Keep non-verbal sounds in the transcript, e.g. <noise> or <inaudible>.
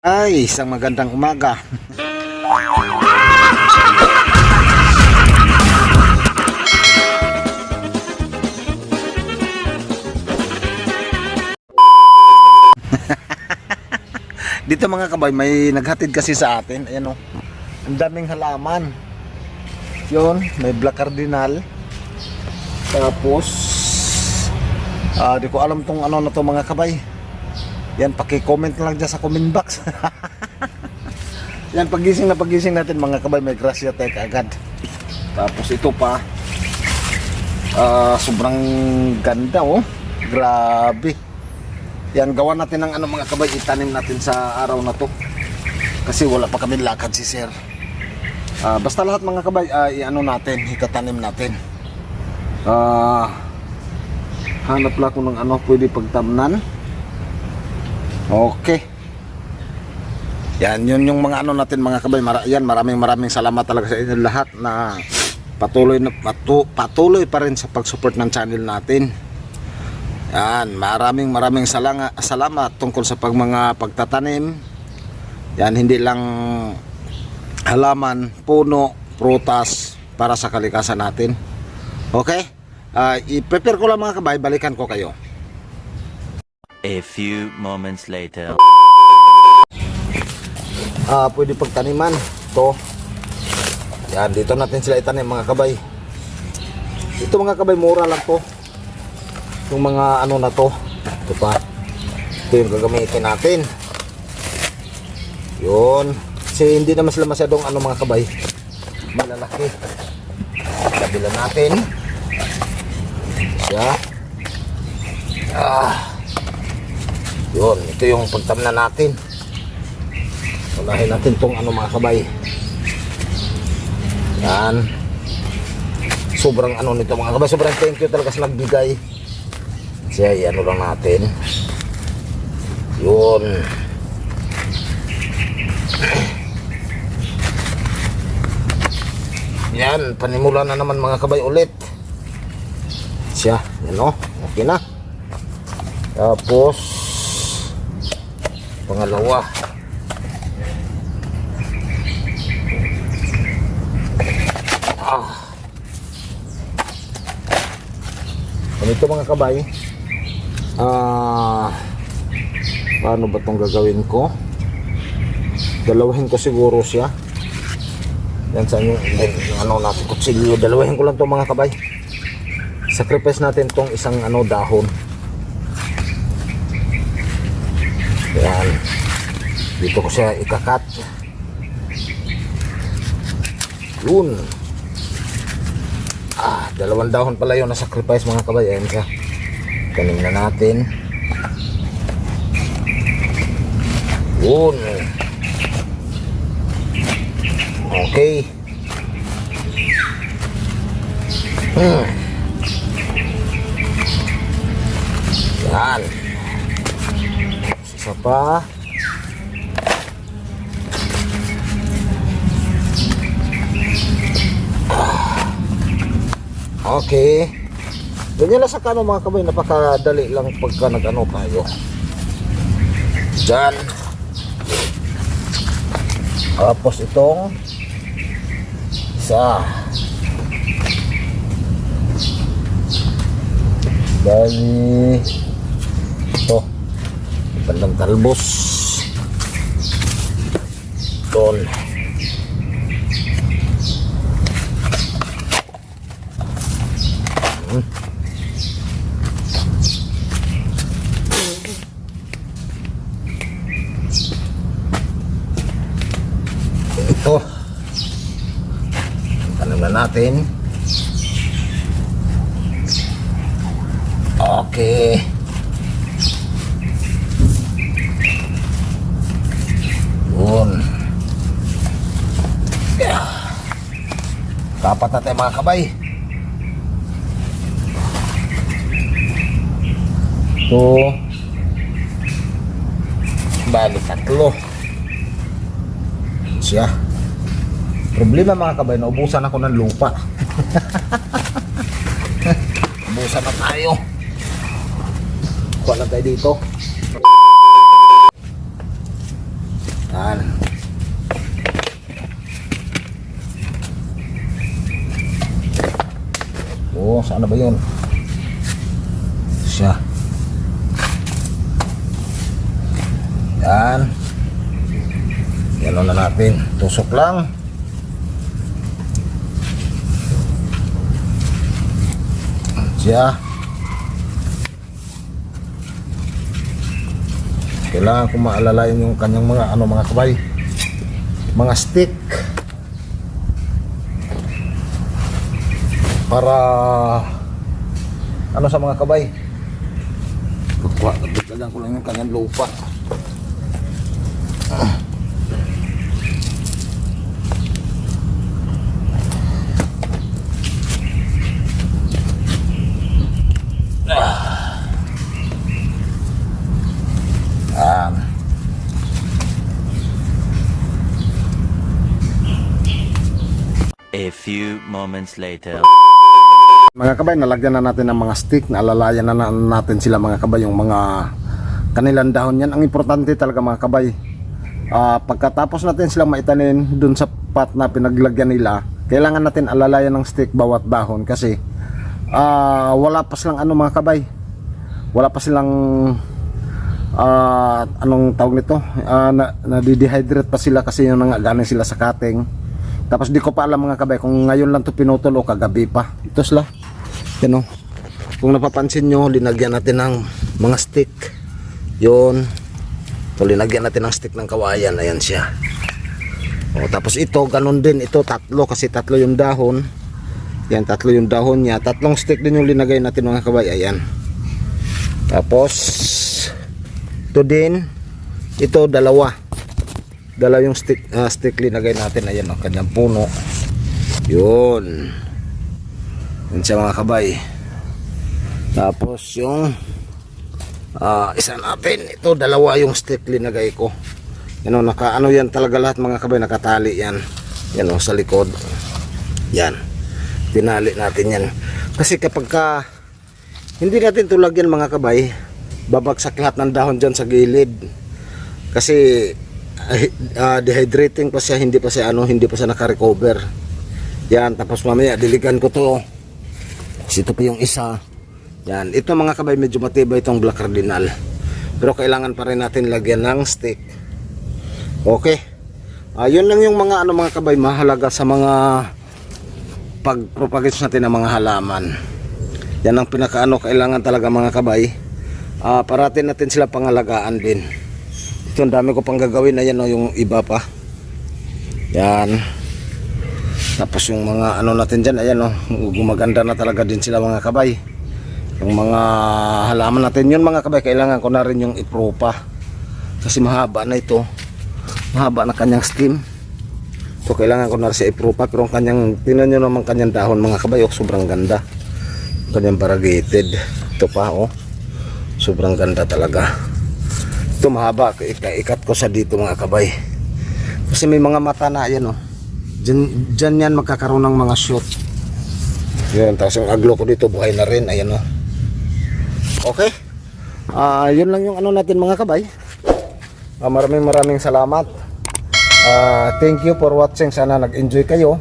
Ay, isang magandang umaga. <laughs> Dito mga kabay, may naghatid kasi sa atin. Ayan o. Ang daming halaman. Yun, may black cardinal. Tapos, ah, di ko alam tong ano na to mga kabay. Yan, paki-comment lang dyan sa comment box. <laughs> Yan, pagising na pagising natin mga kabay, may grasya tech agad. Tapos ito pa, ah, sobrang ganda oh. Grabe. Yan, gawa natin ng ano mga kabay, itanim natin sa araw na to. Kasi wala pa kami lakad si sir. Ah, basta lahat mga kabay, ah, i-ano natin, itatanim natin. Ah, hanap lang ako ng ano, pwede pagtamnan. Okay. Yan, yun yung mga ano natin mga kabay. Mara, yan, maraming maraming salamat talaga sa inyo lahat na patuloy na patu, patuloy pa rin sa pag-support ng channel natin. Yan, maraming maraming salanga, salamat tungkol sa pag mga pagtatanim. Yan, hindi lang halaman, puno, prutas para sa kalikasan natin. Okay? Ah, i-prepare ko lang mga kabay, balikan ko kayo. A few moments later. ah pwede pagtaniman. To yan dito natin sila itanim mga kabay. Ito mga kabay mura lang to. Yung mga ano na to. Ito pa. Ito yung gagamitin natin. Yun. Kasi hindi naman sila masyadong ano mga kabay. Malalaki. Kabila natin. Siya. Ah yun ito yung pagtamna natin Unahin natin tong ano mga kabay. Yan. Sobrang ano nito mga kabay. Sobrang thank you talaga sa nagbigay. Kasi ano lang natin. Yun. Yan. Panimula na naman mga kabay ulit. Siya. Yan o. Okay na. Tapos. Pangalawa. Ah. Ganito mga kabay. Ah. paano ba tong gagawin ko? Dalawahin ko siguro siya. Yan sa yung, yung ano natin kutsilyo. Dalawahin ko lang to mga kabay. Sacrifice natin tong isang ano dahon. Yan. Dito ko siya ikakat. Yun. Ah, dalawang dahon pala yun na sacrifice mga kabay. Ayan siya. Tanim na natin. Yun. Okay. Hmm. Yan. Isa pa. Okay. Ganyan lang sa kano mga kabay, napakadali lang pagka nag-ano tayo. Diyan. Tapos itong isa. Bali ito. Bandang talbos. Doon. ito natin okay yun kapat natin mga kabay ito bali tatlo siya. Problema mga kabay, naubusan ako ng lupa. <laughs> Ubusan na tayo. Kuha tayo dito. Yan. Oh, saan na ba yun? Siya. Yan. Yan na natin. Tusok lang. Siya. Kailangan ko maalalayan yung kanyang mga ano mga kabay. Mga stick. Para ano sa mga kabay. Kukuha, ko lang yung kanyang lupa. Yan. A few moments later. Mga kabay, nalagyan na natin ng mga stick, naalalayan na, na natin sila mga kabay, yung mga kanilang dahon yan. Ang importante talaga mga kabay, ah, pagkatapos natin silang maitanin dun sa pot na pinaglagyan nila, kailangan natin alalayan ng stick bawat dahon kasi ah, wala pa silang ano mga kabay, wala pa silang ah, anong tawag nito, Ah, na, na-dehydrate pa sila kasi yung nangagaling sila sa cutting. Tapos di ko pa alam mga kabay kung ngayon lang to pinutol o kagabi pa. Ito sila. Yan o. Kung napapansin nyo, linagyan natin ng mga stick. Yun. So, linagyan natin ng stick ng kawayan. Ayan siya. O, tapos ito, ganun din. Ito, tatlo kasi tatlo yung dahon. Yan, tatlo yung dahon niya. Tatlong stick din yung linagay natin mga kabay. Ayan. Tapos, ito din. Ito, dalawa dala yung stick ah, stick linagay natin. Ayan ang kanyang puno. Yun. Yun siya mga kabay. Tapos yung ah, isa natin. Ito dalawa yung stick linagay ko. Yan o naka ano yan talaga lahat mga kabay. Nakatali yan. Yan o sa likod. Yan. Tinali natin yan. Kasi kapag ka hindi natin tulagyan mga kabay babagsak lahat ng dahon dyan sa gilid. Kasi ah, dehydrating pa siya hindi pa siya ano hindi pa siya naka-recover. Yan tapos mamaya diligan ko to. Ito pa yung isa. Yan ito mga kabay medyo matibay itong black cardinal. Pero kailangan pa rin natin lagyan ng stick. Okay. Yun lang yung mga ano mga kabay mahalaga sa mga pagpropagate natin ng mga halaman. Yan ang pinakaano kailangan talaga mga kabay. Ah, parating natin sila pangalagaan din ito ang dami ko pang gagawin. Ayan o yung iba pa. Yan. Tapos yung mga ano natin dyan ayan o gumaganda na talaga din sila mga kabay. Yung mga halaman natin. Yun mga kabay kailangan ko na rin yung ipropa. Kasi mahaba na ito. Mahaba na kanyang stem so kailangan ko na rin siya ipropa. Pero ang kanyang tinan nyo naman kanyang dahon mga kabay oh, sobrang ganda. Kanyang variegated. Ito pa oh. Sobrang ganda talaga ito mahaba Ika- ikat ko sa dito mga kabay. Kasi may mga mata na yan oh. Dyan, dyan yan magkakaroon ng mga shoot. Yun tapos yung aglo ko dito buhay na rin. Ayan oh. Okay. Ah yun lang yung ano natin mga kabay. Ah, maraming maraming salamat. Ah, thank you for watching. Sana nag enjoy kayo